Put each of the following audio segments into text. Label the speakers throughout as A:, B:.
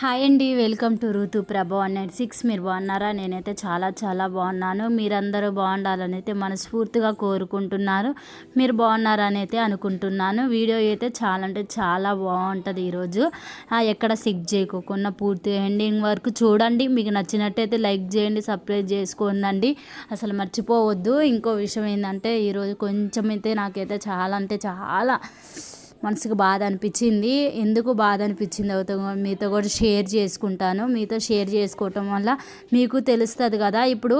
A: Hi అండి welcome to ఋతు ప్రభా వన్ నైట్ సిక్స్. మీరు బాగున్నారా? నేనైతే చాలా చాలా బాగున్నాను. మీరందరూ బాగుండాలని అయితే మనస్ఫూర్తిగా కోరుకుంటున్నారు. మీరు బాగున్నారని అయితే అనుకుంటున్నాను. వీడియో అయితే చాలా అంటే చాలా బాగుంటుంది ఈరోజు. ఎక్కడ సిక్ చేయకోకుండా పూర్తి ఎండింగ్ వరకు చూడండి. మీకు నచ్చినట్టయితే లైక్ చేయండి సబ్స్క్రైబ్ చేసుకోండి అసలు మర్చిపోవద్దు. ఇంకో విషయం ఏంటంటే ఈరోజు కొంచెం అయితే నాకైతే చాలా అంటే చాలా మనసుకు బాధ అనిపించింది. ఎందుకు బాధ అనిపించింది అవుతో మీతో కూడా షేర్ చేసుకుంటాను. మీతో షేర్ చేసుకోవటం వల్ల మీకు తెలుస్తుంది కదా. ఇప్పుడు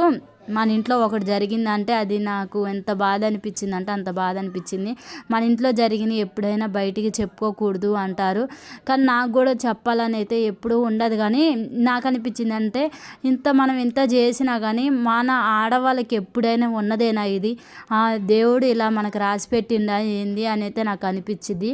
A: మన ఇంట్లో ఒకటి జరిగిందంటే అది నాకు ఎంత బాధ అనిపించింది అంటే అంత బాధ అనిపించింది. మన ఇంట్లో జరిగిన ఎప్పుడైనా బయటికి చెప్పుకోకూడదు అంటారు. కానీ నాకు కూడా చెప్పాలని అయితే ఎప్పుడూ ఉండదు. కానీ నాకు అనిపించింది అంటే ఇంత మనం ఎంత చేసినా కానీ మన ఆడవాళ్ళకి ఎప్పుడైనా ఉన్నదేనా ఇది? ఆ దేవుడు ఇలా మనకు రాసి పెట్టిండా ఏంది అని అయితే నాకు అనిపించింది.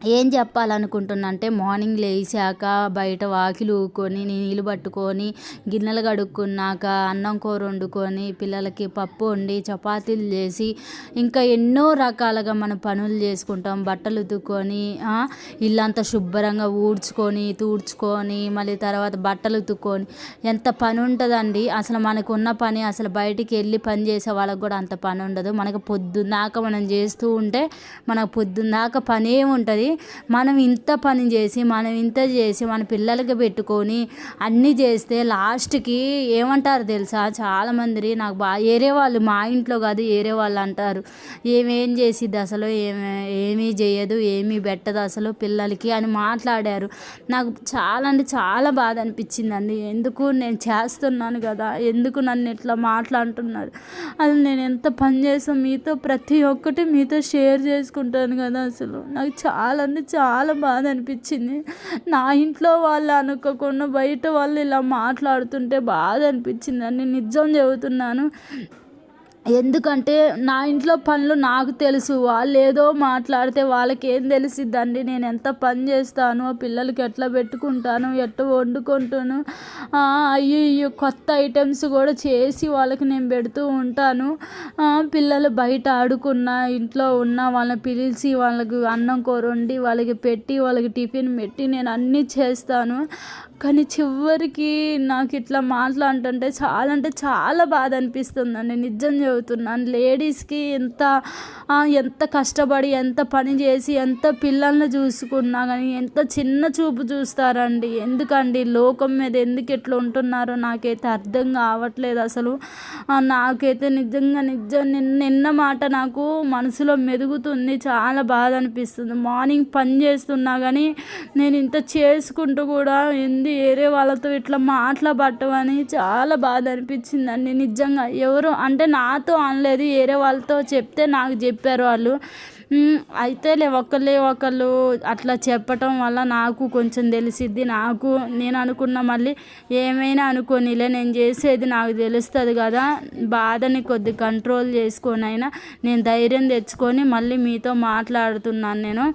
A: ఏం చెప్పాలనుకుంటున్నా అంటే మార్నింగ్ లేచాక బయట వాకిలు ఊకొని నీళ్ళు పట్టుకొని గిన్నెలు కడుక్కున్నాక అన్నం కూర వండుకొని పిల్లలకి పప్పు వండి చపాతీలు చేసి ఇంకా ఎన్నో రకాలుగా మనం పనులు చేసుకుంటాం. బట్టలు ఉతుక్కొని ఇల్లంతా శుభ్రంగా ఊడ్చుకొని తూడ్చుకొని మళ్ళీ తర్వాత బట్టలు ఉతుక్కొని. ఎంత పని ఉంటుందండి? అసలు మనకు ఉన్న పని అసలు బయటికి వెళ్ళి పని చేసే వాళ్ళకి కూడా అంత పని ఉండదు. మనకు పొద్దున్నాక మనం చేస్తూ ఉంటే మనకు పొద్దున్నాక పని ఉంటుంది. మనం ఇంత పని చేసి మనం ఇంత చేసి మన పిల్లలకి పెట్టుకొని అన్నీ చేస్తే లాస్ట్కి ఏమంటారు తెలుసా? చాలామంది నాకు బాగా ఏరే వాళ్ళు మా ఇంట్లో కాదు ఏరే వాళ్ళు అంటారు. ఏమేం చేసిద్ది అసలు? ఏమే ఏమీ చేయదు ఏమీ పెట్టదు అసలు పిల్లలకి అని మాట్లాడారు. నాకు చాలా అంటే చాలా బాధ అనిపించిందండి. ఎందుకు నేను చేస్తున్నాను కదా? ఎందుకు నన్ను ఇట్లా మాట్లాడుతున్నారు? అది నేను ఎంత పని చేసాను మీతో ప్రతి ఒక్కటి మీతో షేర్ చేసుకుంటాను కదా అసలు. నాకు చాలా అంటే చాలా బాధ అనిపించింది. నా ఇంట్లో వాళ్ళు అనుకోకుండా బయట వాళ్ళు ఇలా మాట్లాడుతుంటే బాధ అనిపించిందండి. నిజం చెబుతున్నాను. ఎందుకంటే నా ఇంట్లో పనులు నాకు తెలుసు. వాళ్ళు ఏదో మాట్లాడితే వాళ్ళకి ఏం తెలిసిద్దండి? నేను ఎంత పని చేస్తాను? పిల్లలకి ఎట్లా పెట్టుకుంటాను? ఎట్లా వండుకుంటాను? అయ్యో కొత్త ఐటమ్స్ కూడా చేసి వాళ్ళకి నేను పెడుతూ ఉంటాను. పిల్లలు బయట ఆడుకున్న ఇంట్లో ఉన్న వాళ్ళని పిలిచి వాళ్ళకి అన్నం కూర వండి వాళ్ళకి పెట్టి వాళ్ళకి టిఫిన్ పెట్టి నేను అన్నీ చేస్తాను. కానీ చివరికి నాకు ఇట్లా మాట్లాడుతుంటే చాలా అంటే చాలా బాధ అనిపిస్తుందండి. నిజం చెబుతున్నాను. లేడీస్కి ఎంత ఎంత కష్టపడి ఎంత పని చేసి ఎంత పిల్లల్ని చూసుకున్నా కానీ ఎంత చిన్న చూపు చూస్తారండి. ఎందుకండి? లోకం మీద ఎందుకు ఎట్లా ఉంటున్నారో నాకైతే అర్థం కావట్లేదు అసలు. నాకైతే నిజంగా నిజం నిన్న నిన్న మాట నాకు మనసులో మెదుగుతుంది. చాలా బాధ అనిపిస్తుంది. మార్నింగ్ పని చేస్తున్నా కానీ నేను ఇంత చేసుకుంటూ కూడా ఎందు వేరే వాళ్ళతో ఇట్లా మాట్లాడబట్టమని చాలా బాధ అనిపించిందండి. నిజంగా ఎవరు అంటే నాతో అనలేదు వేరే వాళ్ళతో చెప్తే నాకు చెప్పారు వాళ్ళు. అయితే లే ఒకళ్ళే ఒకళ్ళు అట్లా చెప్పటం వల్ల నాకు కొంచెం తెలిసిద్ది. నాకు నేను అనుకున్న మళ్ళీ ఏమైనా అనుకోనిలే నేను చేసేది నాకు తెలుస్తుంది కదా. బాధని కొద్ది కంట్రోల్ చేసుకొని అయినా నేను ధైర్యం తెచ్చుకొని మళ్ళీ మీతో మాట్లాడుతున్నాను నేను.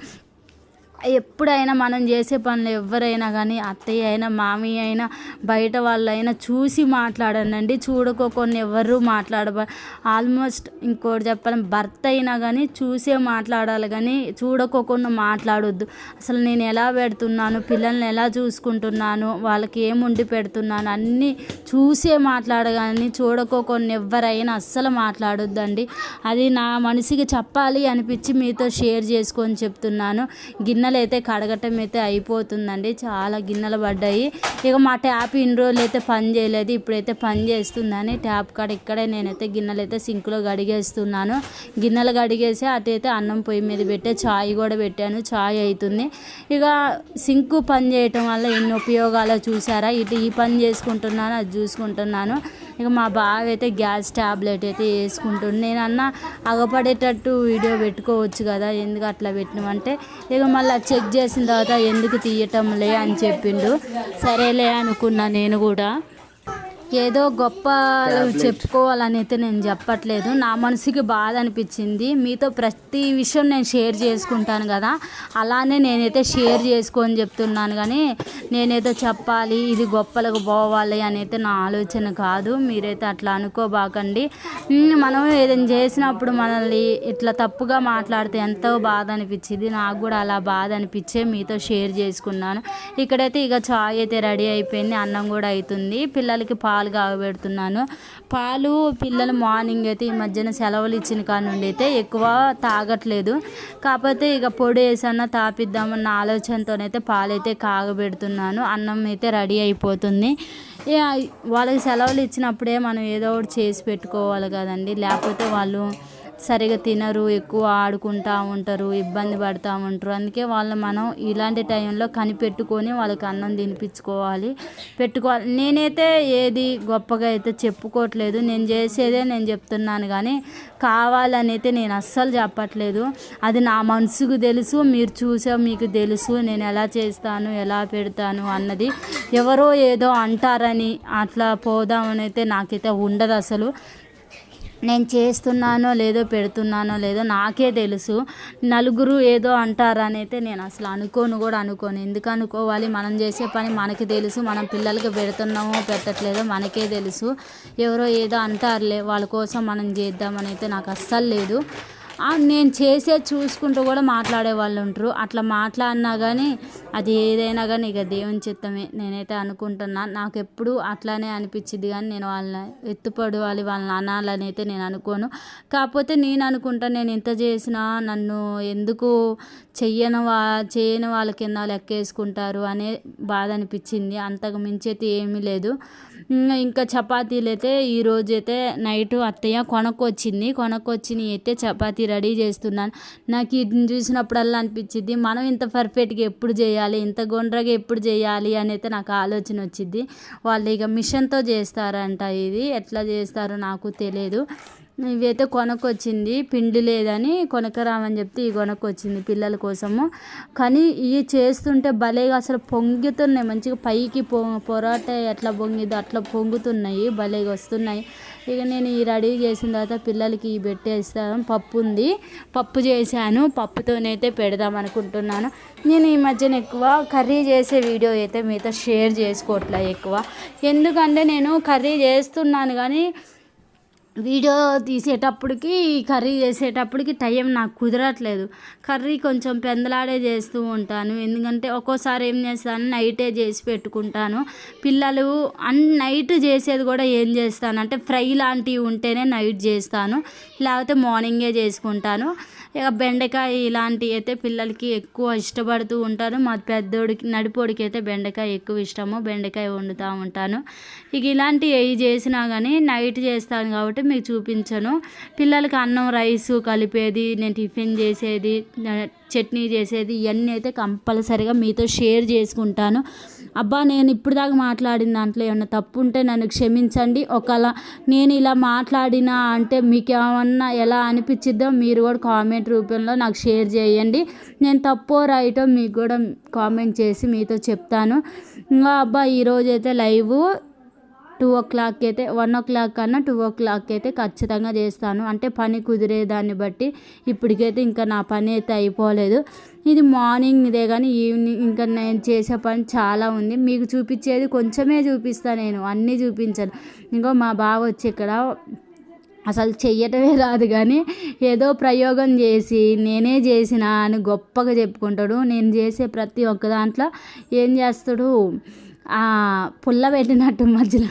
A: ఎప్పుడైనా మనం చేసే పనులు ఎవరైనా కానీ అత్తయ్య అయినా మామయ్య అయినా బయట వాళ్ళైనా చూసి మాట్లాడనండి చూడకోకుండా ఎవరు మాట్లాడ ఆల్మోస్ట్ ఇంకోటి చెప్పాలి భర్త అయినా కానీ చూసే మాట్లాడాలి కానీ చూడకోకుండా మాట్లాడొద్దు. అసలు నేను ఎలా పెడుతున్నాను పిల్లల్ని ఎలా చూసుకుంటున్నాను వాళ్ళకి ఏం పెడుతున్నాను అన్నీ చూసే మాట్లాడగాని చూడకోకుండా ఎవరైనా అస్సలు మాట్లాడొద్దండి. అది నా మనసుకి చెప్పాలి అనిపించి మీతో షేర్ చేసుకొని చెప్తున్నాను. గిన్నెలు అయితే కడగటం అయితే అయిపోతుందండి. చాలా గిన్నెలు పడ్డాయి. ఇక మా ట్యాప్ ఇన్ని రోజులు అయితే పని చేయలేదు. ఇప్పుడైతే పని చేస్తుందని ట్యాప్ కాడ ఇక్కడే నేనైతే గిన్నెలు అయితే సింక్లో కడిగేస్తున్నాను. గిన్నెలు కడిగేసి అటు అయితే అన్నం పొయ్యి మీద పెట్టే చాయ్ కూడా పెట్టాను. చాయ్ అవుతుంది ఇక సింకు పని చేయటం వల్ల ఎన్ని ఉపయోగాలు చూసారా? ఇటు ఈ పని చేసుకుంటున్నాను అది చూసుకుంటున్నాను. ఇక మా బావ అయితే గ్యాస్ ట్యాబ్లెట్ అయితే వేసుకుంటుండు. నేను అన్న అగపడేటట్టు వీడియో పెట్టుకోవచ్చు కదా ఎందుకు అట్లా పెట్టినామంటే ఇక మళ్ళీ చెక్ చేసిన తర్వాత ఎందుకు తీయటంలే అని చెప్పిండు. సరేలే అనుకున్నా నేను కూడా. ఏదో గొప్ప చెప్పుకోవాలని అయితే నేను చెప్పట్లేదు. నా మనసుకి బాధ అనిపించింది. మీతో ప్రతి విషయం నేను షేర్ చేసుకుంటాను కదా. అలానే నేనైతే షేర్ చేసుకొని చెప్తున్నాను కానీ నేనైతే చెప్పాలి ఇది గొప్పలకు పోవాలి అని అయితే నా ఆలోచన కాదు. మీరైతే అట్లా అనుకోబాకండి. మనం ఏదైనా చేసినప్పుడు మనల్ని ఇట్లా తప్పుగా మాట్లాడితే ఎంతో బాధ అనిపించింది. నాకు కూడా అలా బాధ అనిపించే మీతో షేర్ చేసుకున్నాను. ఇక్కడైతే ఇక చాయ్ అయితే రెడీ అయిపోయింది. అన్నం కూడా అవుతుంది. పిల్లలకి పాలు కాగబెడుతున్నాను. పాలు పిల్లలు మార్నింగ్ అయితే ఈ మధ్యన సెలవులు ఇచ్చిన కానుండి అయితే ఎక్కువ తాగట్లేదు. కాకపోతే ఇక పొడి వేసన్నా తాపిద్దామన్న ఆలోచనతోనైతే పాలైతే కాగబెడుతున్నాను. అన్నం అయితే రెడీ అయిపోతుంది. వాళ్ళకి సెలవులు ఇచ్చినప్పుడే మనం ఏదో ఒకటి చేసి పెట్టుకోవాలి కదండి. లేకపోతే వాళ్ళు సరిగా తినరు ఎక్కువ ఆడుకుంటూ ఉంటారు ఇబ్బంది పడుతూ ఉంటారు. అందుకే వాళ్ళు మనం ఇలాంటి టైంలో కనిపెట్టుకొని వాళ్ళకి అన్నం తినిపించుకోవాలి. పెట్టుకోవాలి. నేనైతే ఏది గొప్పగా అయితే చెప్పుకోవట్లేదు. నేను చేసేదే నేను చెప్తున్నాను కానీ కావాలని అయితే నేను అస్సలు చెప్పట్లేదు. అది నా మనసుకు తెలుసు మీరు చూసా మీకు తెలుసు నేను ఎలా చేస్తాను ఎలా పెడతాను అన్నది ఎవరో ఏదో అంటారని అట్లా పోదామని అయితే నాకైతే ఉండదు అసలు. నేను చేస్తున్నానో లేదో పెడుతున్నానో లేదో నాకే తెలుసు. నలుగురు ఏదో అంటారని అయితే నేను అసలు అనుకోను కూడా అనుకోను. ఎందుకు అనుకోవాలి? మనం చేసే పని మనకి తెలుసు. మనం పిల్లలకి పెడుతున్నామో పెట్టట్లేదో మనకే తెలుసు. ఎవరో ఏదో అంటారులే వాళ్ళ కోసం మనం చేద్దామని అయితే నాకు అస్సలు లేదు. నేను చేసే చూసుకుంటూ కూడా మాట్లాడే వాళ్ళు ఉంటారు. అట్లా మాట్లాడినా కానీ అది ఏదైనా కానీ ఇక దేవుని చిత్తమే. నేనైతే అనుకుంటున్నా నాకు ఎప్పుడు అట్లానే అనిపించింది కానీ నేను వాళ్ళని ఎత్తుపడవాలి వాళ్ళని అనాలని అయితే నేను అనుకోను. కాకపోతే నేను అనుకుంటా నేను ఎంత చేసినా నన్ను ఎందుకు చెయ్యని వా చేయని వాళ్ళ కింద లెక్కేసుకుంటారు అనే బాధ అనిపించింది అంతకు మించి అయితే ఏమీ లేదు. ఇంకా- చపాతీలు అయితే ఈరోజు అయితే నైట్ అత్తయ్య కొనకొచ్చింది కొనకొచ్చి అయితే చపాతీ రెడీ చేస్తున్నాను. నాకు వీటిని చూసినప్పుడల్లా అనిపించింది మనం ఇంత పర్ఫెక్ట్గా ఎప్పుడు చేయాలి ఇంత గుండ్రగా ఎప్పుడు చేయాలి అని అయితే నాకు ఆలోచన వచ్చింది. వాళ్ళు ఇక మిషన్తో చేస్తారంట ఇది ఎట్లా చేస్తారో నాకు తెలియదు ఇవైతే కొనకొచ్చింది పిండి లేదని కొనకరామని చెప్తే ఈ కొనకొచ్చింది పిల్లల కోసము. కానీ ఇవి చేస్తుంటే భలేగా అసలు పొంగుతున్నాయి. మంచిగా పైకి పొ పొరాట ఎట్లా పొంగిదో అట్లా పొంగుతున్నాయి. భలేగా వస్తున్నాయి. ఇక నేను ఈ రెడీ చేసిన తర్వాత పిల్లలకి ఈ పెట్టేస్తాను. పప్పు ఉంది. పప్పు చేశాను. పప్పుతోనైతే పెడదాం అనుకుంటున్నాను. నేను ఈ మధ్యన ఎక్కువ కర్రీ చేసే వీడియో అయితే మీతో షేర్ చేసుకోవట్లే ఎక్కువ. ఎందుకంటే నేను కర్రీ చేస్తున్నాను కానీ వీడియో తీసేటప్పటికి కర్రీ చేసేటప్పటికి టైం నాకు కుదరట్లేదు. కర్రీ కొంచెం పెందలాడే చేస్తూ ఉంటాను. ఎందుకంటే ఒక్కోసారి ఏం చేస్తాను నైటే చేసి పెట్టుకుంటాను. పిల్లలు అన్ నైట్ చేసేది కూడా ఏం చేస్తాను అంటే ఫ్రై లాంటివి ఉంటేనే నైట్ చేస్తాను. లేకపోతే మార్నింగే చేసుకుంటాను. ఇక బెండకాయ ఇలాంటివి అయితే పిల్లలకి ఎక్కువ ఇష్టపడుతూ ఉంటారు. మా పెద్దోడికి నడిపోడికి అయితే బెండకాయ ఎక్కువ ఇష్టము. బెండకాయ వండుతూ ఉంటాను. ఇక ఇలాంటివి ఏవి చేసినా కానీ నైట్ చేస్తాను కాబట్టి మీకు చూపించను. పిల్లలకి అన్నం రైస్ కలిపేది నేను టిఫిన్ చేసేది చట్నీ చేసేది ఇవన్నీ అయితే కంపల్సరిగా మీతో షేర్ చేసుకుంటాను. అబ్బా నేను ఇప్పుడు దాకా మాట్లాడిన దాంట్లో ఏమన్నా తప్పు ఉంటే నన్ను క్షమించండి. ఒకవేళ నేను ఇలా మాట్లాడినా అంటే మీకు ఏమన్నా ఎలా అనిపించిద్దో మీరు కూడా కామెంట్ రూపంలో నాకు షేర్ చేయండి. నేను తప్పో రైటో మీకు కూడా కామెంట్ చేసి మీతో చెప్తాను. ఇంకా అబ్బా ఈరోజైతే లైవ్. టూ ఓ క్లాక్ అయితే వన్ ఓ క్లాక్ కన్నా టూ ఓ క్లాక్ అయితే ఖచ్చితంగా చేస్తాను. అంటే పని కుదిరే దాన్ని బట్టి ఇప్పటికైతే ఇంకా నా పని అయితే అయిపోలేదు. ఇది మార్నింగ్ ఇదే కానీ ఈవినింగ్ ఇంకా నేను చేసే పని చాలా ఉంది. మీకు చూపించేది కొంచెమే చూపిస్తాను నేను అన్నీ చూపించాను. ఇంకో మా బావ వచ్చి ఇక్కడ అసలు చెయ్యటమే రాదు కానీ ఏదో ప్రయోగం చేసి నేనే చేసిన అని గొప్పగా చెప్పుకుంటాడు. నేను చేసే ప్రతి ఒక్క దాంట్లో ఏం చేస్తాడు? పుల్ల పెట్టినట్టు మధ్యలో.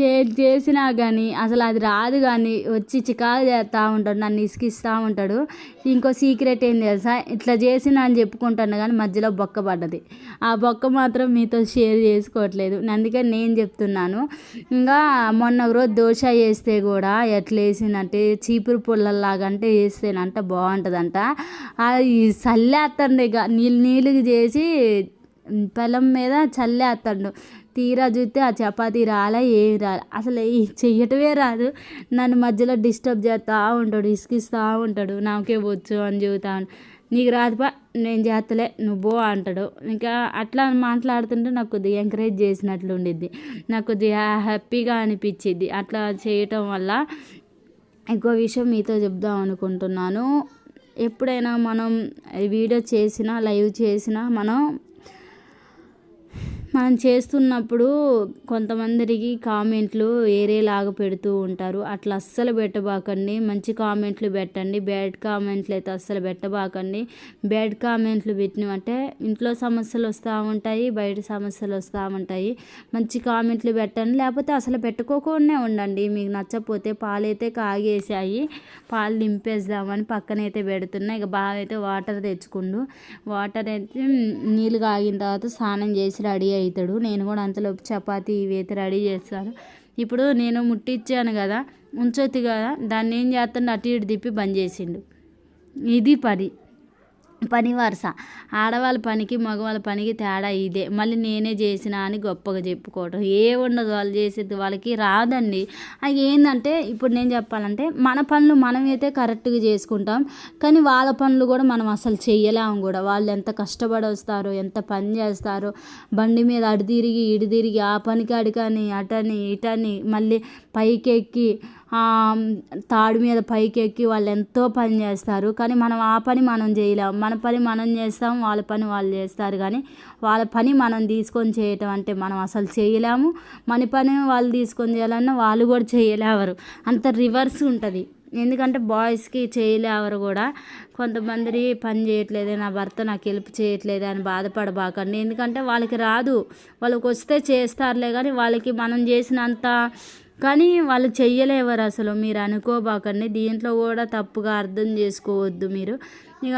A: ఏది చేసినా కానీ అసలు అది రాదు కానీ వచ్చి చికాకు చేస్తూ ఉంటాడు నన్ను ఇసుకిస్తూ ఉంటాడు. ఇంకో సీక్రెట్ ఏం తెలుసా? ఇట్లా చేసిన అని చెప్పుకుంటాను కానీ మధ్యలో బొక్క పడ్డది. ఆ బొక్క మాత్రం మీతో షేర్ చేసుకోవట్లేదు. అందుకే నేను చెప్తున్నాను. ఇంకా మొన్న ఒక రోజు దోశ వేస్తే కూడా ఎట్లా వేసిందంటే చీపురు పుల్లలాగా అంటే వేస్తేనంట బాగుంటుందంట. అది చల్లేస్తుంది ఇక. నీళ్ళు నీళ్ళు చేసి పొలం మీద చల్లేస్తాడు తీరా చూస్తే ఆ చపాతీ రాలే ఏమి రాలే. అసలు ఈ చెయ్యటమే రాదు. నన్ను మధ్యలో డిస్టర్బ్ చేస్తూ ఉంటాడు ఇసుకిస్తూ ఉంటాడు. నాకే వచ్చు అని చెబుతాను నీకు రాదుపా నేను చేస్తలే నువ్వు అంటాడు. ఇంకా అట్లా మాట్లాడుతుంటే నాకు కొద్దిగా ఎంకరేజ్ చేసినట్లు ఉండిద్ది. నాకు కొద్దిగా హ్యాపీగా అనిపించింది అట్లా చేయటం వల్ల ఎక్కువ విషయం మీతో చెప్దాం అనుకుంటున్నాను. ఎప్పుడైనా మనం వీడియో చేసినా లైవ్ చేసినా మనం మనం చేస్తున్నప్పుడు కొంతమందికి కామెంట్లు ఏరేలాగా పెడుతూ ఉంటారు. అట్లా అస్సలు పెట్టబాకండి. మంచి కామెంట్లు పెట్టండి. బ్యాడ్ కామెంట్లు అయితే అస్సలు పెట్టబాకండి. బ్యాడ్ కామెంట్లు పెట్టినవంటే ఇంట్లో సమస్యలు వస్తూ ఉంటాయి బయట సమస్యలు వస్తూ ఉంటాయి. మంచి కామెంట్లు పెట్టండి. లేకపోతే అసలు పెట్టుకోకుండా ఉండండి. మీకు నచ్చకపోతే పాలైతే కాగేసాయి పాలు నింపేద్దామని పక్కనైతే పెడుతున్నా. ఇక బాగా అయితే వాటర్ తెచ్చుకుండు. వాటర్ అయితే నీళ్ళు కాగిన తర్వాత స్నానం చేసి రెడీ అవుతాడు. నేను కూడా అంతలోపు చపాతీ ఇవి అయితే రెడీ చేస్తాను. ఇప్పుడు నేను ముట్టించాను కదా ఉంచొద్దు కదా దాన్ని ఏం చేస్తాడు? అటు ఇటు తిప్పి బంద్ చేసిండు. ఇది పని. పని వరుస. ఆడవాళ్ళ పనికి మగవాళ్ళ పనికి తేడా ఇదే. మళ్ళీ నేనే చేసిన అని గొప్పగా చెప్పుకోవటం. ఏ ఉండదు వాళ్ళు చేసేది వాళ్ళకి రాదండి. అది ఏంటంటే ఇప్పుడు నేను చెప్పాలంటే మన పనులు మనమైతే కరెక్ట్గా చేసుకుంటాం. కానీ వాళ్ళ పనులు కూడా మనం అసలు చేయలేము కూడా. వాళ్ళు ఎంత కష్టపడి వస్తారో ఎంత పని చేస్తారో బండి మీద అడు తిరిగి ఇటు తిరిగి ఆ పనికి అడికని అటని ఇటని మళ్ళీ పైకెక్కి తాడు మీద పైకి ఎక్కి వాళ్ళు ఎంతో పని చేస్తారు. కానీ మనం ఆ పని మనం చేయలేం. మన పని మనం చేస్తాం వాళ్ళ పని వాళ్ళు చేస్తారు. కానీ వాళ్ళ పని మనం తీసుకొని చేయటం అంటే మనం అసలు చేయలేము. మన పని వాళ్ళు తీసుకొని చేయాలన్నా వాళ్ళు కూడా చేయలేవరు. అంత రివర్స్ ఉంటుంది. ఎందుకంటే బాయ్స్కి చేయలేవరు కూడా. కొంతమంది పని చేయట్లేదు నా భర్త నాకు హెల్ప్ చేయట్లేదు అని బాధపడబాకండి. ఎందుకంటే వాళ్ళకి రాదు. వాళ్ళకి వస్తే చేస్తారులే కానీ వాళ్ళకి మనం చేసినంత కానీ వాళ్ళు చెయ్యలేవారు అసలు. మీరు అనుకోబాకండి. దీంట్లో కూడా తప్పుగా అర్థం చేసుకోవద్దు మీరు. ఇక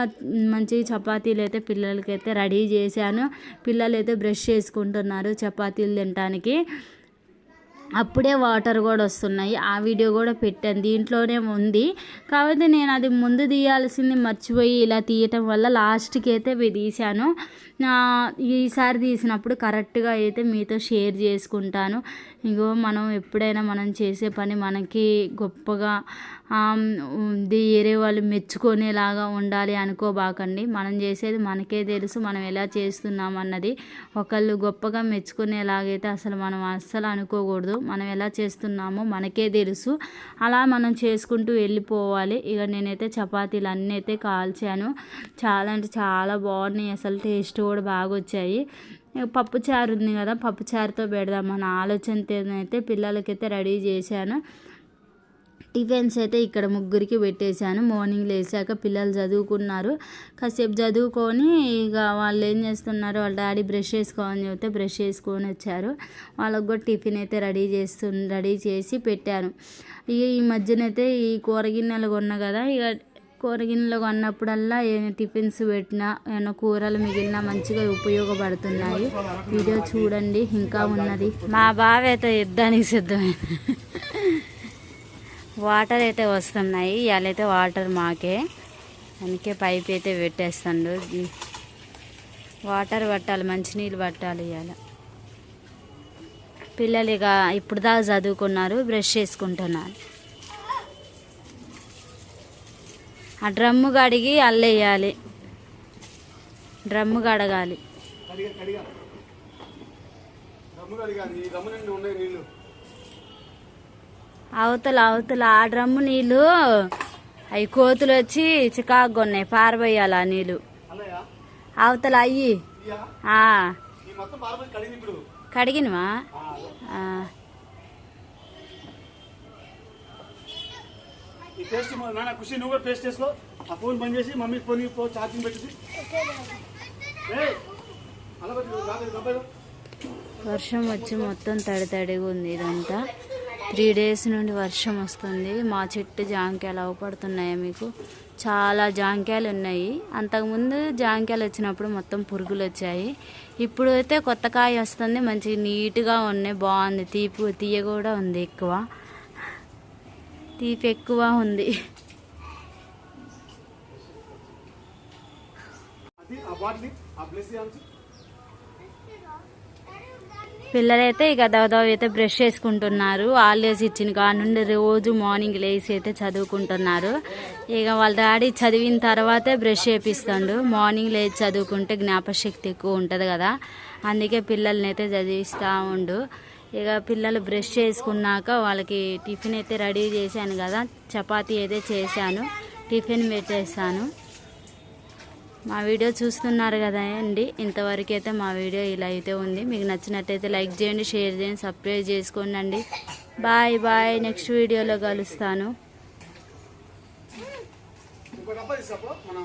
A: మంచి చపాతీలు అయితే పిల్లలకైతే రెడీ చేశాను. పిల్లలు అయితే బ్రష్ చేసుకుంటున్నారు చపాతీలు తినడానికి అప్పుడే వాటర్ కూడా వస్తున్నాయి. ఆ వీడియో కూడా పెట్టాను. దీంట్లోనే ఉంది. కాకపోతే నేను అది ముందు తీయాల్సింది మర్చిపోయి ఇలా తీయటం వల్ల లాస్ట్కి అయితే తీశాను. ఈసారి తీసినప్పుడు కరెక్ట్గా అయితే మీతో షేర్ చేసుకుంటాను. ఇగో మనం ఎప్పుడైనా మనం చేసే పని మనకి గొప్పగా ఆ, వేరే వాళ్ళు మెచ్చుకునేలాగా ఉండాలి అనుకోబాకండి. మనం చేసేది మనకే తెలుసు మనం ఎలా చేస్తున్నాం అన్నది. ఒకళ్ళు గొప్పగా మెచ్చుకునేలాగైతే అసలు మనం అస్సలు అనుకోకూడదు. మనం ఎలా చేస్తున్నామో మనకే తెలుసు. అలా మనం చేసుకుంటూ వెళ్ళిపోవాలి. ఇక నేనైతే చపాతీలు అన్నీ అయితే కాల్చాను. చాలా అంటే చాలా బాగున్నాయి. అసలు టేస్ట్ కూడా బాగా వచ్చాయి పప్పు చారు ఉంది కదా పప్పు చారుతో పెడదామన్న ఆలోచనతో అయితే పిల్లలకైతే రెడీ చేశాను. టిఫిన్స్ అయితే ఇక్కడ ముగ్గురికి పెట్టేశాను. మార్నింగ్ లేచాక పిల్లలు చదువుకున్నారు. కాసేపు చదువుకొని ఇక వాళ్ళు ఏం చేస్తున్నారు వాళ్ళ డాడీ బ్రష్ చేసుకోమని చెబితే బ్రష్ చేసుకొని వచ్చారు. వాళ్ళకు కూడా టిఫిన్ అయితే రెడీ చేస్తు రెడీ చేసి పెట్టాను. ఇక ఈ మధ్యనైతే ఈ కూరగిన్నెలు కొన్నా కదా ఇక కూరగిన్నెలు కొన్నప్పుడల్లా ఏమైనా టిఫిన్స్ పెట్టినా ఏమైనా కూరలు మిగిలిన మంచిగా ఉపయోగపడుతున్నాయి. వీడియో చూడండి ఇంకా ఉన్నది. మా బావ అయితే యుద్ధానికి సిద్ధమైంది. వాటర్ అయితే వస్తున్నాయి ఇవాళైతే వాటర్ మాకే. అందుకే పైప్ అయితే పెట్టేస్తాడు. వాటర్ పట్టాలి మంచినీళ్ళు పట్టాలి ఇవాళ. పిల్లలు ఇక ఇప్పుడు దాకా చదువుకున్నారు బ్రష్ చేసుకుంటున్నారు. ఆ డ్రమ్ము కడిగి అల్లేయాలి. డ్రమ్ము కడగాలి. అవతల అవతల ఆ డ్రమ్ము నీళ్ళు అవి కోతులు వచ్చి చికాకు ఉన్నాయి పారబోయాలి ఆ నీళ్ళు అవతల అయ్యి. కడిగినవా?
B: ఈ పేస్ట్ నాన్న ఖుషి నువ్వు కూడా పేస్ట్ చేసుకో. ఆ ఫోన్ బంద్ చేసి మమ్మీ ఫోన్ పో ఛార్జింగ్ పెట్టేసి. పెట్టి
A: వర్షం వచ్చి మొత్తం తడి తడిగా ఉంది ఇదంతా. త్రీ డేస్ నుండి వర్షం వస్తుంది. మా చెట్టు జాంకాయలు అవపడుతున్నాయి మీకు? చాలా జాంకాయలు ఉన్నాయి. అంతకుముందు జాంకాయలు వచ్చినప్పుడు మొత్తం పురుగులు వచ్చాయి. ఇప్పుడు అయితే కొత్త కాయ వస్తుంది. మంచి నీట్గా ఉన్నాయి. బాగుంది. తీపి తీయ కూడా ఉంది ఎక్కువ. తీపి ఎక్కువ ఉంది. పిల్లలైతే ఇక దవదవ అయితే బ్రష్ చేసుకుంటున్నారు. హాలిడేస్ ఇచ్చిన కాడ నుండి రోజు మార్నింగ్ లేచి అయితే చదువుకుంటున్నారు. ఇక వాళ్ళ డాడీ చదివిన తర్వాతే బ్రష్ చేపిస్తాడు. మార్నింగ్ లేచి చదువుకుంటే జ్ఞాపశక్తి ఎక్కువ ఉంటుంది కదా. అందుకే పిల్లల్ని అయితే చదివిస్తూ ఉండు. ఇక పిల్లలు బ్రష్ చేసుకున్నాక వాళ్ళకి టిఫిన్ అయితే రెడీ చేశాను కదా చపాతీ అయితే చేశాను టిఫిన్ పెట్టేస్తాను. మా వీడియో చూస్తున్నారు కదా అండి ఇంతవరకు అయితే మా వీడియో ఇలా అయితే ఉంది. మీకు నచ్చినట్టయితే లైక్ చేయండి షేర్ చేయండి సబ్స్క్రైబ్ చేసుకోండి బాయ్ బాయ్ నెక్స్ట్ వీడియోలో కలుస్తాను.
B: డబ్బా తీసుకో మనం